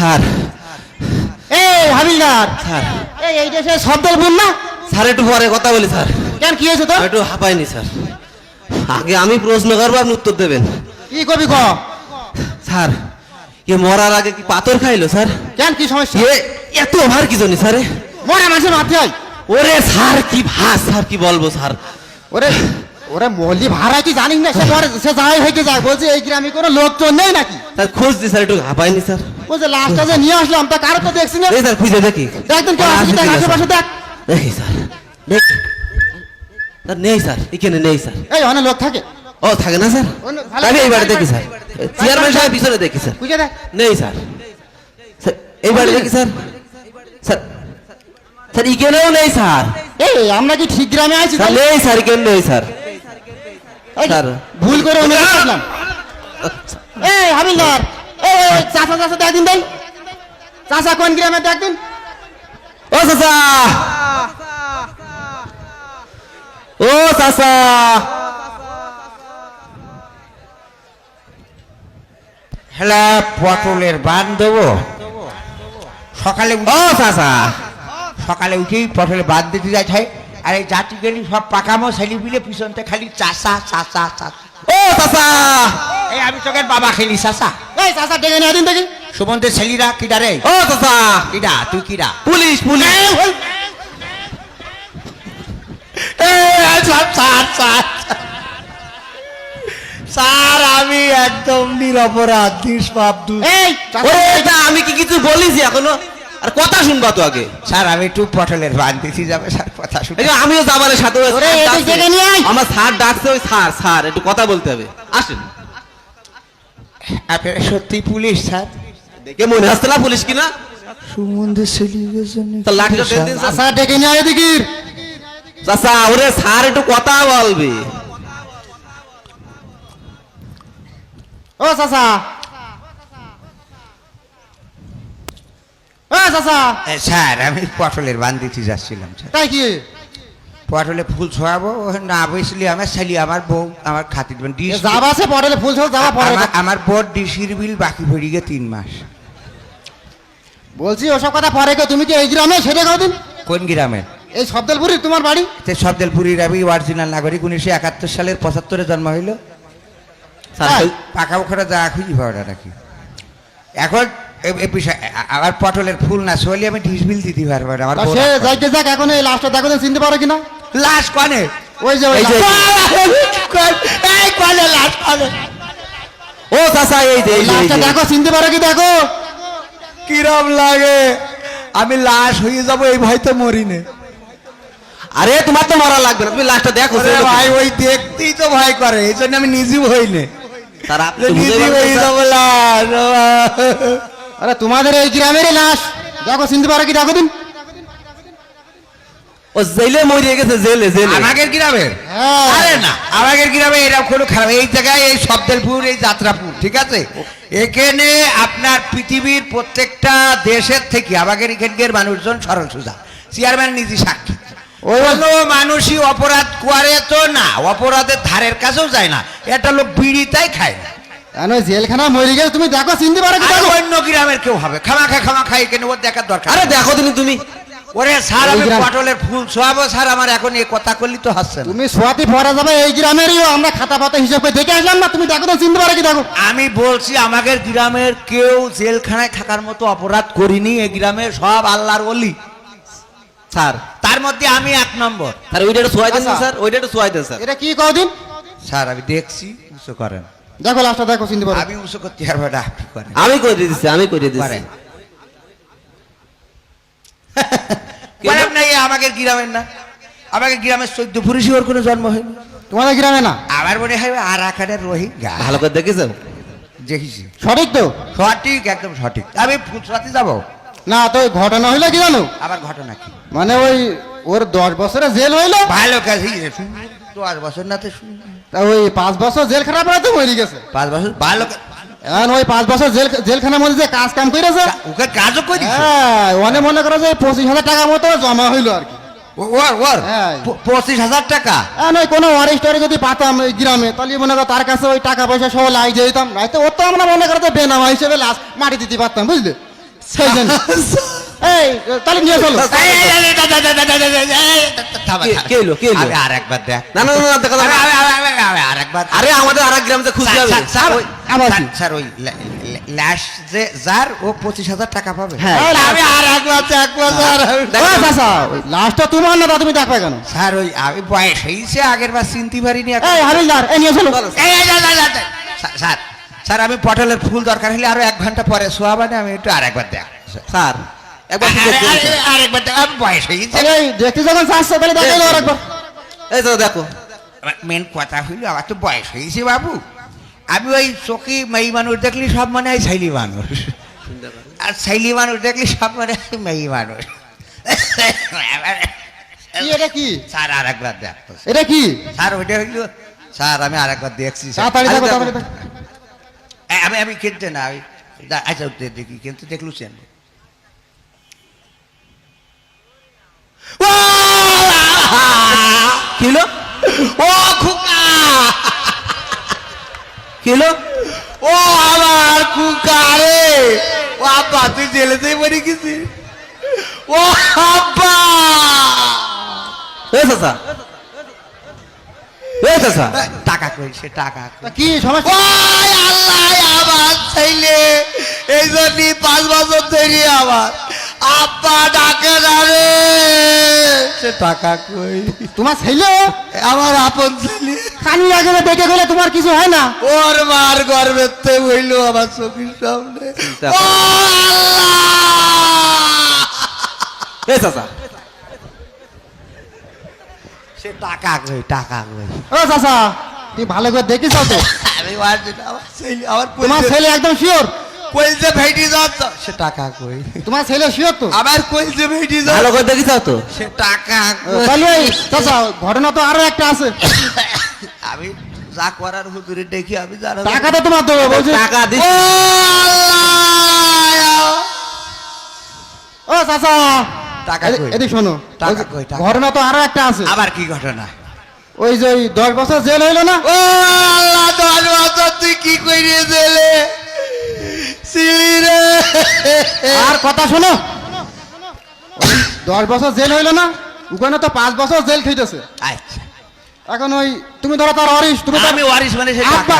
Sir. এই হাবিলদার। Sir. এই এই দেশে শব্দের বোন না? স্যার একটু পরে কথা বলি স্যার। কেন কি হয়েছে তো একটু হাঁপাইনি স্যার। আগে আমি প্রশ্ন করব আপনি উত্তর দেবেন। কি কবি ক? স্যার এ মরার আগে কি পাথর খাইলো স্যার? কেন কি সমস্যা? এ এত ভার কি জানি স্যার? মরা মানুষের মাথে হয় ওরে স্যার কি ভাস স্যার কি বলব স্যার? ওরে ওরে মল্লি ভাড়া কি জানিস না সে সে যাই হইতে যায়। বলছে এই গ্রামে কোনো লোকজন নেই নাকি? স্যার খোঁজ দি স্যার একটু হাঁপাইনি স্যার। বলছে লাস্টটা যে নিয়ে আসলাম তা কারও তো দেখছি না। এই স্যার খুঁজে দেখি। কেউ আসছে দেখ আশেপাশে দেখ। দেখি স্যার। নেই স্যার। এখানে নেই স্যার। এই অনেক লোক থাকে। ও থাকে না স্যার? অন্য- ভালো- আমি এই বাড়ি দেখি স্যার। চেয়ারম্যান সাহেব পিছনে দেখি স্যার। বুঝে দেখ। নেই স্যার। স্যার, এই বাড়ি দেখি স্যার। স্যার স্যার এখানেও নেই স্যার। এই আমরা কি ঠিক গ্রামে আছি স্যার নেই স্যার এখানে নেই স্যার। স্যার। ভুল করে আসলাম এই হাবিলদার। দেখ দিন ভাই। কোন গ্রামে দেখ দিন। ও হেলা পটলের বান দেবো। সকালে ও চাচা। সকালে উঠেই পটলের বাদ দিতে যাই খাই আর এই জাতি গেলি সব পাকামো ছেলি বিলে পিছনতে খালি চাষা চাষা চাষা ও চাচা। এই আমি তোকে বাবা খেলি এই চাচা ডেকে নিয়ে দিন দেখি। সুমন্তের ছেলিরা কিডা রে? ও চাচা। কিডা? তুই কিডা? Police police. স্যার আমি একদম নিরপরাধ নিষ্পাপ এই চাচা, ওরে এটা আমি কি কিছু বলিছি এখনও? আর কথা শুনবা তো আগে। স্যার আমি একটু পটলের বান দিতে যাবে স্যার কথা শুনে। আমিও যাবার সাথে। আমার স্যার ডাকছে ওই স্যার স্যার একটু কথা বলতে হবে। আসেন। আপনারা সত্যি পুলিশ স্যার? দেখে মনে হচ্ছে না পুলিশ কিনা? সুমন্তের ছেলি গেছেন তার লাঠিটা টেন দিন চাচা ডেকে নিয়ে আয় দেখি। চাচা ওরে স্যার একটু কথা বলবে। ও চাচা। ও চাচা। স্যার আমি পটলের বান দিতে যাচ্ছিলাম স্যার। তাই কি? পটলে ফুল ছোয়াবো না বসলি আমার ছেলে আমার বউ আমার খাতির দেবেন যাবা আছে পরে ফুল যাবা পরে আমার- বোর ডিসির বিল বাকি পড়ে গিয়ে তিন মাস। বলছি ওসব কথা পরে কেউ তুমি কি এই গ্রামে সেটা কাউ দিন কোন গ্রামের এই শব্দলপুরি তোমার বাড়ি? তে সবদেলপুরি রাবি অরিজিনাল নাগরিক উনিশশো একাত্তর সালের পঁচাত্তরে জন্ম হইল? পাকা ওখানে যা খুঁজি ভাড়া রাখি এখন আমার পটলের ফুল না সলি আমি ডিস বিল দিতে পারব না আমার সে। যাইতে যাক এখন এই লাস্টটা দেখো চিনতে পারো কিনা। লাশ কনে? ওই যে ওই এই কনে। লাশ কনে। ও চাচা এই যে। দেখো চিনতে পারো কি দেখো? কিরম লাগে। আমি লাশ হয়ে যাব এই ভয় তো মরি নে। আরে তোমার তো মারা লাগবে না। তুমি লাশটা দেখো ভাই ওই দেখতেই তো ভয় করে। এই জন্য আমি নিজেও হইনি স্যার তো নিজে হয়ে স্যার। যাব লাশ। আরে তোমাদের এই গ্রামেরই লাশ। দেখো চিনতে পারো কি দেখো দিন ও জেলে মরিয়ে গেছে জেলে জেলে। আমাদের গ্রামের হ্যাঁ। আরে না আমাদের গ্রামে এরকম কোনো খারাপ এই জায়গায় এই শব্দেরপুর এই যাত্রাপুর ঠিক আছে? এখানে আপনার পৃথিবীর প্রত্যেকটা দেশের থেকে আমাদের এখানকার মানুষজন সরল সোজা। চেয়ারম্যান নিজে সাক্ষী। কোনো মানুষই অপরাধ করে তো না অপরাধের ধারের কাছেও যায় না। এটা লোক বিড়িটাই খায় না। কেন জেলখানা মরে গেছে তুমি দেখো চিনতে পারো অন্য গ্রামের কেউ হবে। খামাখা খামাখা এখানে ওর দেখার দরকার আরে দেখো তুমি তুমি। ওরে স্যার আমি পটলের ফুল ছোয়াবো স্যার আমার এখন এই কথা করলি তো হাসছে তুমি সোয়াতি পরে যাবে এই গ্রামেরই আমরা খাতা পাতা হিসেব করে দেখে আসলাম না তুমি দেখো তো চিনতে পারো কি দেখো। আমি বলছি আমাদের গ্রামের কেউ জেলখানায় থাকার মতো অপরাধ করিনি এই গ্রামে সব আল্লাহর অলি স্যার তার মধ্যে আমি এক নম্বর। স্যার ওইটা একটু সোয়াই দেন আচ্ছা। স্যার ওইটা একটু সোয়াই দেন স্যার। এটা কি কদিন স্যার আমি দেখছি উঁচু করেন। দেখো লাস্টটা দেখো চিনতে পারো। আমি উঁচু করতে পারব না আমি করে দিচ্ছি আমি করে দিচ্ছি করেন না এ গ্রামের না। আমাদের গ্রামের চোদ্দ পুরুষই ওর কোনো জন্ম হয়নি। তোমাদের গ্রামে না? আমার মনে হয় আর আকারের রোহিঙ্গা ভালো করে দেখেছ? দেখেছি। সঠিক তো? সঠিক একদম সঠিক। আমি ফুলসরাতে যাব। না তো ওই ঘটনা হইল কি জানো? আবার ঘটনা কি? মানে ওই ওর দশ বছরে জেল হইল? ভালো কাজ দশ বছর না তো শুনি। তা ওই পাঁচ বছর জেল খারাপ তো মরে গেছে। পাঁচ বছর ভালো এখন ওই পাঁচ বছর জেল জেলখানার মধ্যে যে কাজ কাম করেছে ওকে কাজও করি হ্যাঁ ওখানে মনে করো যে পঁচিশ হাজার টাকা মতো জমা হইল আর কি। ওর ওর? হ্যাঁ। পঁচিশ হাজার টাকা? হ্যাঁ ওই কোনো যদি পাতাম ওই গ্রামে তাহলে মনে করো তার কাছে ওই টাকা পয়সা সহ লাই যেতাম নয়তো ওর তো আমরা মনে করো বেনামা হিসেবে লাস্ট মাটি দিতে পারতাম বুঝলে? সেই জন্য। আমি তোমার না তুমি দেখবে কেন স্যার ওই আমি বয়স হয়েছে আগের বার চিনতে পারিনি নিয়ে স্যার স্যার আমি পটলের ফুল দরকার হলে আরও এক ঘণ্টা পরে শোয়াবানে আমি একটু আর একবার দেখ স্যার একবার। আরেকবার আমি বয়স হয়েছে আরে দেখতে যখন চাচ্ছে তাহলে দেখে এলো আরেকবার। এই তো দেখো। মেন কথা হইল আমার তো বয়স হয়েছে বাবু। আমি ওই চোখে মেই মানুষ দেখলি সব মনে হয় মানুষ। আর ছেলি মানুষ দেখলি সব মনে হয় মেই মানুষ। কি এটা কি? স্যার আর একবার দেখতো এটা কি? স্যার ওইটা হইল স্যার আমি আর একবার দেখছি দেখো দেখো। দেখো। আমি আমি কিনতে না আমি আচ্ছা দেখি কিন্তু দেখলুছেন কি হলো? ও খুকা! কি হলো? ও আমার খুকা রে! ও আব্বা তুই জেলেতেই মরে গেছিস। ও আব্বা! চাচা। চাচা। টাকা কই সে টাকা কি সমস্যা? আল্লাহ আমার ছেলে। এই জন্যই পাঁচ বছর ধরে আমার। আব্বা ডাকে রে। সে টাকা কই? তোমার ছেলে? আমার আপন ছেলে। কানি আগে দেখে গেলে তোমার কিছু হয় না? ওর মার গর্বেতে হইল আমার চোখের সামনে। চিন্তা ও আল্লাহ! এই চাচা। সে টাকা কই টাকা কই? ও চাচা। তুই ভালো করে দেখিস তো। আমি আমার ছেলে আমার তোমার ছেলে একদম শিওর কইছে ভেটি সে টাকা কই? তোমার ছেলে তো? আবার কইছে ভেটি ভালো করে দেখিস তো। সে টাকা ও, কই? তাহলে এই চাচা ঘটনা তো আরও একটা আছে। আমি যা করার হুজুরে দেখি আমি জানা টাকা তো তোমার দেবো বলছি। টাকা দিস। ও আল্লাহ! ও চাচা। টাকা কই? এদিক শোনো। টাকা কই, টাকা? ঘটনা তো আরও একটা আছে। আবার কি ঘটনা? ওই যে ওই দশ বছর জেল হইল না? ও আল্লাহ দশ বছর তুই কি করিয়ে দিলে আর কথা শোনো। দশ বছর জেল হইল না? ওখানে তো পাঁচ বছর জেল খেটেছে আচ্ছা। এখন ওই তুমি ধরো তার অরিস তুমি আমি ওয়ারিস মানে টাকা আব্বা।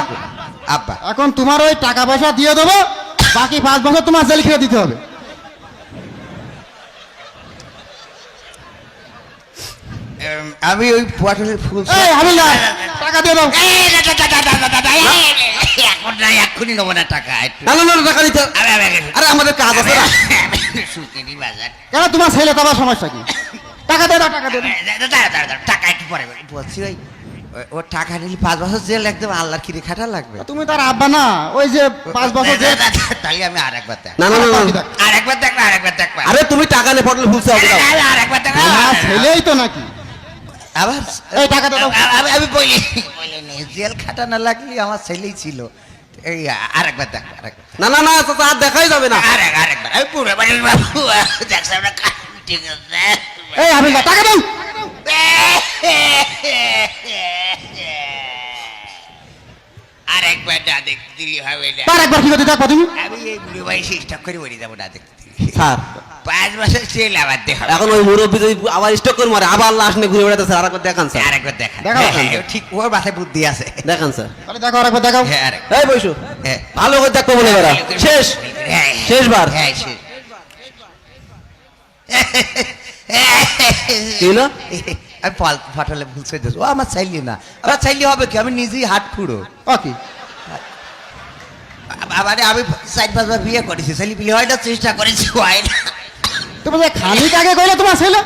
আব্বা। এখন তোমার ওই টাকা পয়সা দিয়ে দেবো বাকি পাঁচ বছর তোমার জেল খেয়ে দিতে হবে। আমি ওই পটলের ফুল টাকা দিয়ে দাও। এখন না এক্ষুনি নেব না টাকা কি? টাকা খাটা লাগবে। তুমি তার আব্বা না ওই যে পাঁচ বছর জেল তাহলে আমি আর একবার দেখ। না না না আর একবার দেখ আর একবার দেখ আরে তুমি টাকা নিয়ে পড়লে ভুলছো আর একবার দেখ ছেলেই তো নাকি? আবার এই টাকা দাও। আমি আমি বলি জেল খাটা না লাগলে আমার ছেলেই ছিল। এই আর একবার দেখ। আর না না না চাচা আর দেখাই যাবে না। আর এক- আর একবার আমি পুরো বাড়ির বাবু ঠিক আছে এই হাবিলদার টাকা দাও। আর একবার না দেখতে দিলি হবে না। তার একবার কি করতে দেখো তুমি? আমি এই বুড়ো বয়সে স্টক করে বলি যাব না দেখতে দিলি। স্যার। পাঁচ বছর জেল আবার দেখা এখন ওই মুরব্বী যদি আবার স্টক করে মারে আবার লাশ নিয়ে ঘুরে বেড়াতে স্যার আরেকবার দেখান স্যার। আর একবার দেখা হ্যাঁ, হ্যাঁ, ঠিক ওর মাথায় বুদ্ধি আছে। দেখান স্যার। তাহলে দেখো আর একবার দেখাও। হ্যাঁ আর এই বৈশু হ্যাঁ। ভালো করে দেখতে বলে বেড়া। শেষ। হ্যাঁ, শেষবার। হ্যাঁ শেষ। কি? আমি ফল ফটলে ভুল। ও আমার চাইলি না। আমার চাইলে হবে কি? আমি নিজেই হাট খুঁড়ো। ও কি? মানে আমি চার পাঁচবার বিয়ে করেছি। পিলে হয়তো চেষ্টা করেছি হয় না। তুমি যে আগে কইলে তোমার ছেলে?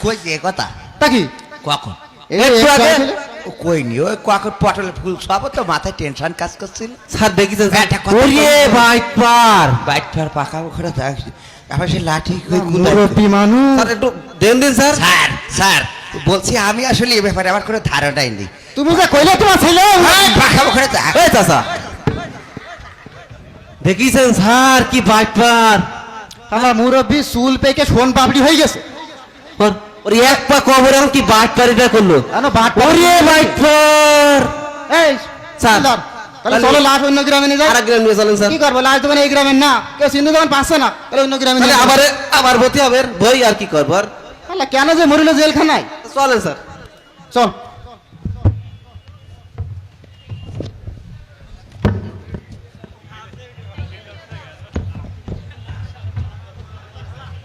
কইছি এ কথা। তা কি? কখন? একটু একটু আগে- আগে? ছেলে? কইনি ওই কখন পটলে ফুল সব তো মাথায় টেনশন কাজ করছিল। স্যার দেখেছেন ওরে? পার। ফার পাকা ওখানে আবার সে লাঠি কই মানুষ। স্যার একটু দেন দিন স্যার। Sir sir. বলছি আমি আসলে এ ব্যাপারে আমার কোনো ধারণাই নেই। তুমি যে কইলে তোমার ছেলে? পাখা ওখানে। এই চাচা। দেখিছেন স্যার কি বাইপার আমার মুরব্বী চুল পেকে সোন পাপড়ি হয়ে গেছে। ওর এক পা কবর কি বাইপার এটা করল? বাট ওরে বাইপার এই স্যার। তাহলে চলো লাশ অন্য গ্রামে নিয়ে যাই। আর এক গ্রাম নিয়ে চলেন স্যার। কি করব লাশ দোকানে এই গ্রামের না কেউ সিন্ধু দোকান পাচ্ছে না তাহলে অন্য গ্রামে নিয়ে আবার আবার ভর্তি হবে বই আর কি করব আর কেন যে মরিল জেলখানায়? চলেন স্যার। চল।